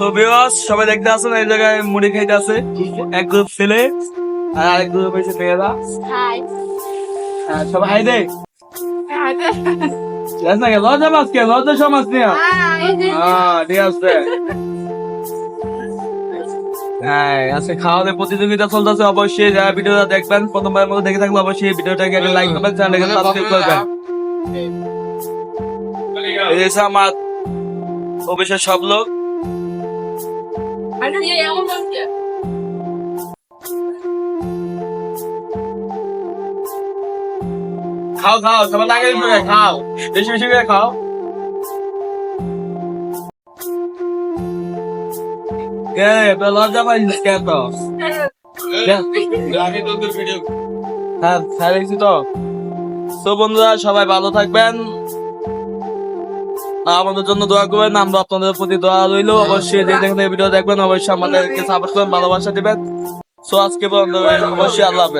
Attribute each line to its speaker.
Speaker 1: So viewers সবাই দেখতে আছেন এই জায়গায় মুড়ি খাইতে আছে এক গ্রুপ ছেলে আর আরেক গ্রুপ হয়েছে মেয়েরা।
Speaker 2: হাই
Speaker 1: হ্যাঁ, সবাই হাই দে। জানিস না কেন? লজ্জা মাছ কে লজ্জা সমাজ নিয়ে। হ্যাঁ ঠিক আছে। হ্যাঁ আজকে খাওয়া দাওয়া প্রতিযোগিতা চলতেছে অবশ্যই যারা ভিডিওটা দেখবেন প্রথমবার মতো দেখে থাকলে অবশ্যই ভিডিওটাকে একটা লাইক করবেন সাবস্ক্রাইব করবেন। এই যে আমার সব লোক। খাও খাও সবাই লাগে খাও বেশি বেশি করে খাও কে লজ্জা পাইছিস কে তো হ্যাঁ হ্যাঁ তো তো বন্ধুরা সবাই ভালো থাকবেন আমাদের জন্য দোয়া করবেন, আমরা আপনাদের প্রতি দোয়া রইল। অবশ্যই যে দেখেন ভিডিও দেখবেন, অবশ্যই আমাদেরকে সাপোর্ট করবেন ভালোবাসা দিবেন। সো আজকে অবশ্যই আল্লাহ হাফেজ।